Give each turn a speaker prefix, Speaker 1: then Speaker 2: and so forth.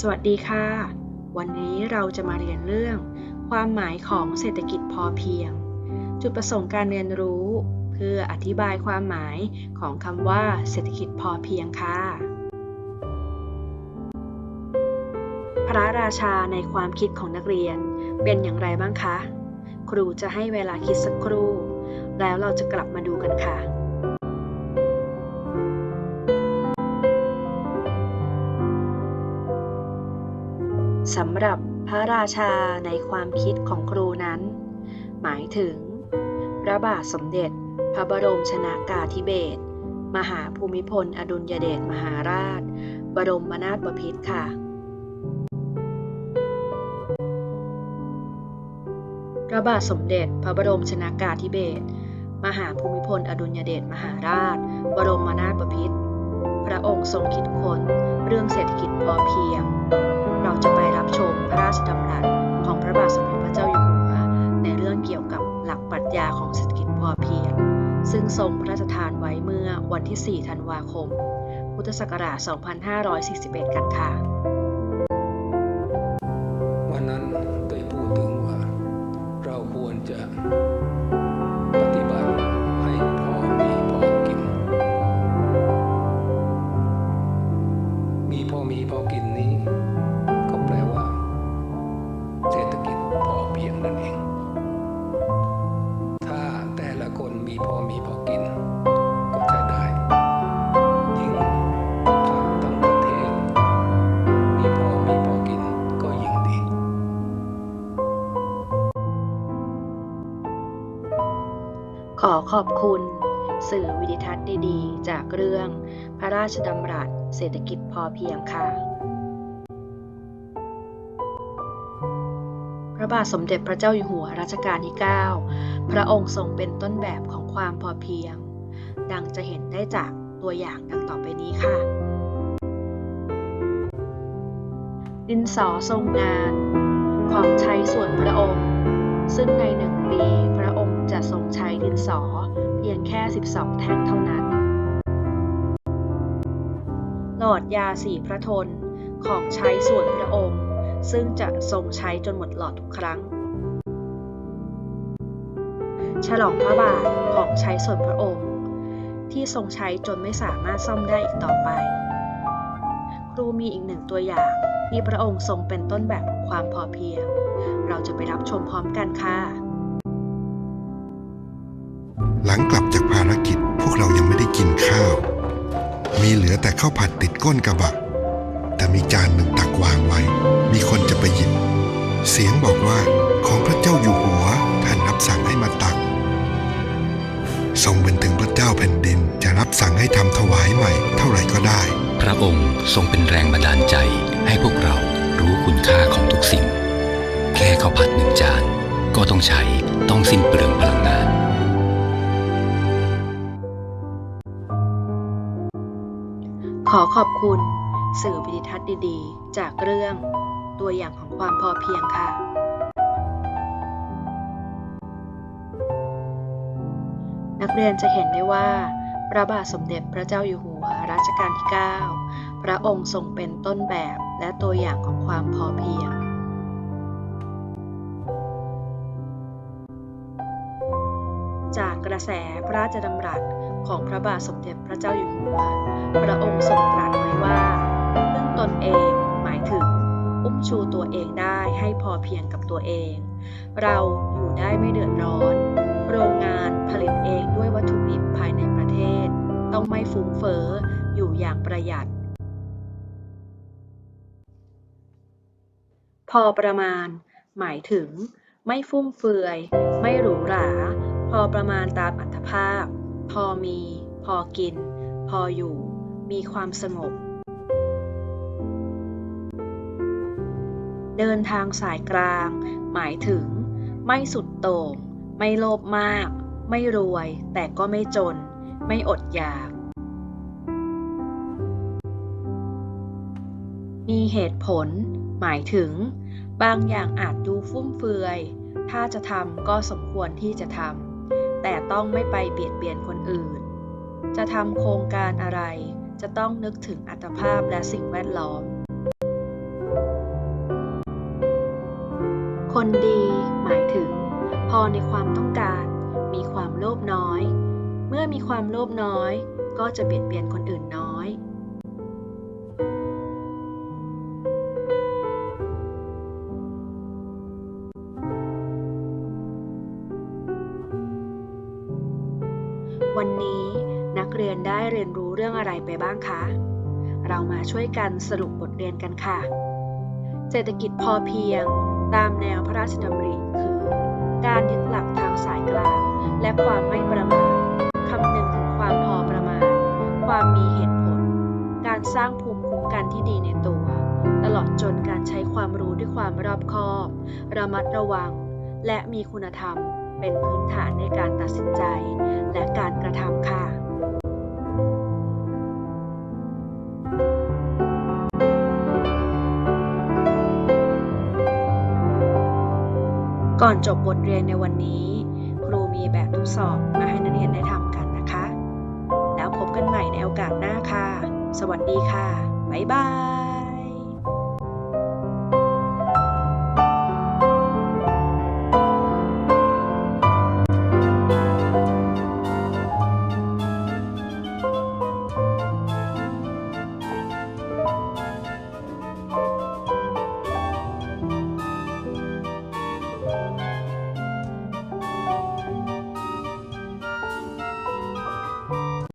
Speaker 1: สวัสดีค่ะ วันนี้เราจะมาเรียนเรื่อง ความหมายของเศรษฐกิจพอเพียง จุดประสงค์การเรียนรู้ เพื่ออธิบายความหมายของคำว่าเศรษฐกิจพอเพียงค่ะ พระราชาในความคิดของนักเรียนเป็นอย่างไรบ้างคะ ครูจะให้เวลาคิดสักครู่ แล้วเราจะกลับมาดูกันค่ะ สำหรับพระราชาในความคิดของครูนั้น หมายถึง พระบาทสมเด็จ พระบรมชนากาธิเบศรมหาภูมิพล อดุลยเดชมหาราช บรมนาถบพิตรค่ะพระบาทสมเด็จ พระบรมชนากาธิเบศรมหาภูมิพล อดุลยเดชมหาราช บรมนาถบพิตรพระองค์ทรงคิดค้นเรื่องเศรษฐกิจพอเพียง ทรงพระราชทานไว้เมื่อวันที่ 4 ธันวาคม พุทธศักราช 2541 กันค่ะ ขอขอบคุณ สื่อวิดิทัศน์ดีๆ จากเรื่อง พระราชดำรัสเศรษฐกิจพอเพียงค่ะ พระบาทสมเด็จพระเจ้าอยู่หัวรัชกาลที่ 9 พระองค์ทรงเป็นต้นแบบของความพอเพียง ดังจะเห็นได้จากตัวอย่างดังต่อไปนี้ค่ะ ดินสอทรงงาน ของใช้ส่วนพระองค์ ซึ่งในหนึ่งปีพระองค์ จะทรงใช้ดินสอเพียงแค่ 12 แท่งเท่านั้น หลอดยาสีพระทนของใช้ส่วนพระองค์ ซึ่งจะทรงใช้จนหมดหลอดทุกครั้ง ฉลองพระบาทของใช้ส่วนพระองค์ ที่ทรงใช้จนไม่สามารถซ่อมได้อีกต่อไป ครูมีอีกหนึ่งตัวอย่างที่พระองค์ทรงเป็นต้นแบบของความพอเพียง เราจะไปรับชมพร้อมกันค่ะ
Speaker 2: หลังกลับจากภารกิจพวกเรายังไม่ได้กินข้าว มีเหลือแต่ข้าวผัดติดก้นกระบะ แต่มีจานหนึ่งตักวางไว้ มีคนจะไปหยิบ เสียงบอกว่าของพระเจ้าอยู่หัวท่านรับสั่งให้มาตัก ทรงเป็นถึงพระเจ้าแผ่นดินจะรับสั่งให้ทำถวายใหม่ เท่าไหร่ก็ได้
Speaker 3: พระองค์ทรงเป็นแรงบันดาลใจให้พวกเรารู้คุณค่าของทุกสิ่ง แค่ข้าวผัดหนึ่งจานก็ต้องใช้ต้องสิ้นเปลืองพลังงาน
Speaker 1: ขอขอบคุณ สื่อวิดิทัศน์ดีๆ จากเรื่อง ตัวอย่างของความพอเพียงค่ะ นักเรียนจะเห็นได้ว่า พระบาทสมเด็จพระเจ้าอยู่หัวรัชกาลที่ 9 พระองค์ทรงเป็นต้นแบบและตัวอย่างของความพอเพียง จากกระแสพระราชดำรัสของพระบาทสมเด็จพระเจ้าอยู่หัว พระองค์ทรงตรัสไว้ว่าพึ่งตนเองหมายถึง อุ้มชูตัวเองได้ให้พอเพียงกับตัวเอง เราอยู่ได้ไม่เดือดร้อน โรงงานผลิตเองด้วยวัตถุดิบภายในประเทศ ต้องไม่ฟุ้งเฟ้ออยู่อย่างประหยัด พอประมาณ หมายถึง ไม่ฟุ่มเฟือย ไม่หรูหรา พอประมาณตามอัตภาพ พอมี พอกิน พออยู่ มีความสงบ เดินทางสายกลาง หมายถึง ไม่สุดโต่ง ไม่โลภมาก ไม่รวย แต่ก็ไม่จน ไม่อดอยาก มีเหตุผล หมายถึง บางอย่างอาจดูฟุ่มเฟือยถ้าจะทำก็สมควรที่จะทำ แต่ต้องไม่ไปเบียดเบียนคนอื่น จะทำโครงการอะไร จะต้องนึกถึงอัตภาพและสิ่งแวดล้อม คนดีหมายถึง พอในความต้องการ มีความโลภน้อย เมื่อมีความโลภน้อย ก็จะเบียดเบียนคนอื่นน้อย วันนี้นักเรียนได้เรียนรู้เรื่องอะไรไปบ้างคะ เรามาช่วยกันสรุปบทเรียนกันค่ะ เศรษฐกิจพอเพียง ตามแนวพระราชดำริคือ การยึดหลักทางสายกลาง และความไม่ประมาทคำนึงถึงความพอประมาณ ความมีเหตุผล การสร้างภูมิคุ้มกันที่ดีในตัว ตลอดจนการใช้ความรู้ด้วยความรอบคอบ ระมัดระวัง และมีคุณธรรม เป็นพื้นฐานในการตัดสินใจ และการกระทำค่ะก่อนจบบทเรียนในวันนี้ ครูมีแบบทดสอบมาให้นักเรียนได้ทำกันนะคะ แล้วพบกันใหม่ในโอกาสหน้าค่ะ สวัสดีค่ะ บ๊ายบาย